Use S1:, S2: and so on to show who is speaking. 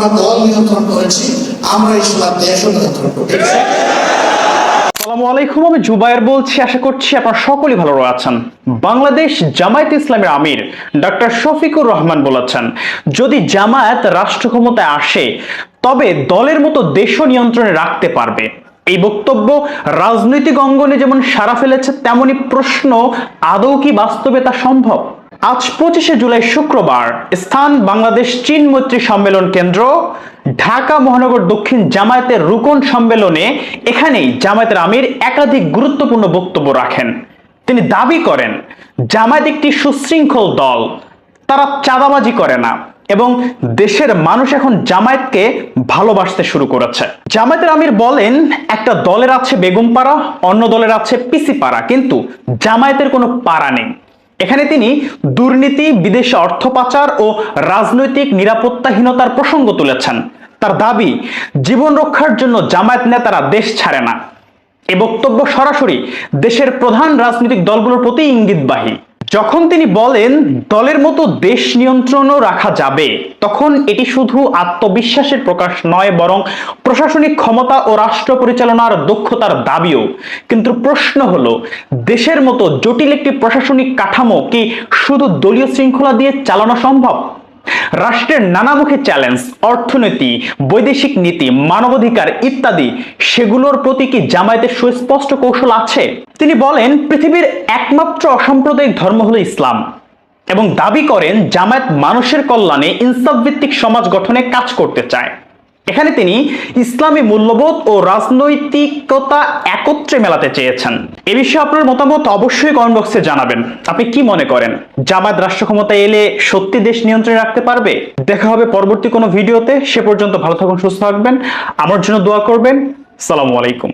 S1: আমরা দল নিয়ন্ত্রণ করেছি, আমরা ইনশাল্লাহ দেশও নিয়ন্ত্রণ
S2: আলাইকুম, আমি বলছি। আশা করছি আপনারা সকলেই ভালো আছেন। বাংলাদেশ জামায়াত ইসলামের আমির ডক্টর শফিকুর রহমান বলেছেন, যদি জামায়াত রাষ্ট্র ক্ষমতায় আসে, তবে দলের মতো দেশও নিয়ন্ত্রণে রাখতে পারবে। এই বক্তব্য রাজনৈতিক অঙ্গনে যেমন সারা ফেলেছে, তেমনি প্রশ্ন আদৌ কি বাস্তবে তা সম্ভব? আজ পঁচিশে জুলাই শুক্রবার, স্থান বাংলাদেশ চীন মৈত্রী সম্মেলন কেন্দ্র, ঢাকা মহানগর দক্ষিণ জামায়াতের রুকন সম্মেলনে এখানেই জামায়াতের আমির একাধিক গুরুত্বপূর্ণ বক্তব্য রাখেন। তিনি দাবি করেন, জামায়াত একটি সুশৃঙ্খল দল, তারা চাঁদাবাজি করে না এবং দেশের মানুষ এখন জামায়াতকে ভালোবাসতে শুরু করেছে। জামায়াতের আমির বলেন, একটা দলের আছে বেগমপাড়া, অন্য দলের আছে পিসিপাড়া, কিন্তু জামায়াতের কোনো পাড়া নেই। এখানে তিনি দুর্নীতি, বিদেশে অর্থ পাচার ও রাজনৈতিক নিরাপত্তাহীনতার প্রসঙ্গ তুলেছেন। তার দাবি, জীবন রক্ষার জন্য জামায়াত নেতারা দেশ ছাড়ে না। এ বক্তব্য সরাসরি দেশের প্রধান রাজনৈতিক দলগুলোর প্রতি ইঙ্গিতবাহী। যখন তিনি বলেন, দলের মতো দেশ নিয়ন্ত্রণও রাখা যাবে, তখন এটি শুধু আত্মবিশ্বাসের প্রকাশ নয়, বরং প্রশাসনিক ক্ষমতা ও রাষ্ট্র পরিচালনার দক্ষতার দাবিও। কিন্তু প্রশ্ন হলো, দেশের মতো জটিল একটি প্রশাসনিক কাঠামো কি শুধু দলীয় শৃঙ্খলা দিয়ে চালানো সম্ভব? রাষ্ট্রের নানামুখী চ্যালেঞ্জ অর্থনীতি, বৈদেশিক নীতি, মানবাধিকার ইত্যাদি, সেগুলোর প্রতি কি জামায়াতের সুস্পষ্ট কৌশল আছে? তিনি বলেন, পৃথিবীর একমাত্র অসাম্প্রদায়িক ধর্ম হলো ইসলাম এবং দাবি করেন, জামায়াত মানুষের কল্যাণে ইনসাফ ভিত্তিক সমাজ গঠনে কাজ করতে চায়। এখানে তিনি ইসলামী মূল্যবোধ ও রাজনৈতিকতা একত্রে মেলাতে চেয়েছেন। এ বিষয়ে আপনার মতামত অবশ্যই কমেন্ট বক্সে জানাবেন। আপনি কি মনে করেন? জামায়াত রাষ্ট্র ক্ষমতায় এলে সত্যি দেশ নিয়ন্ত্রণে রাখতে পারবে? দেখা হবে পরবর্তী কোনো ভিডিওতে। সে পর্যন্ত ভালো থাকুন, সুস্থ থাকবেন। আমার জন্য দোয়া করবেন। সালামু আলাইকুম।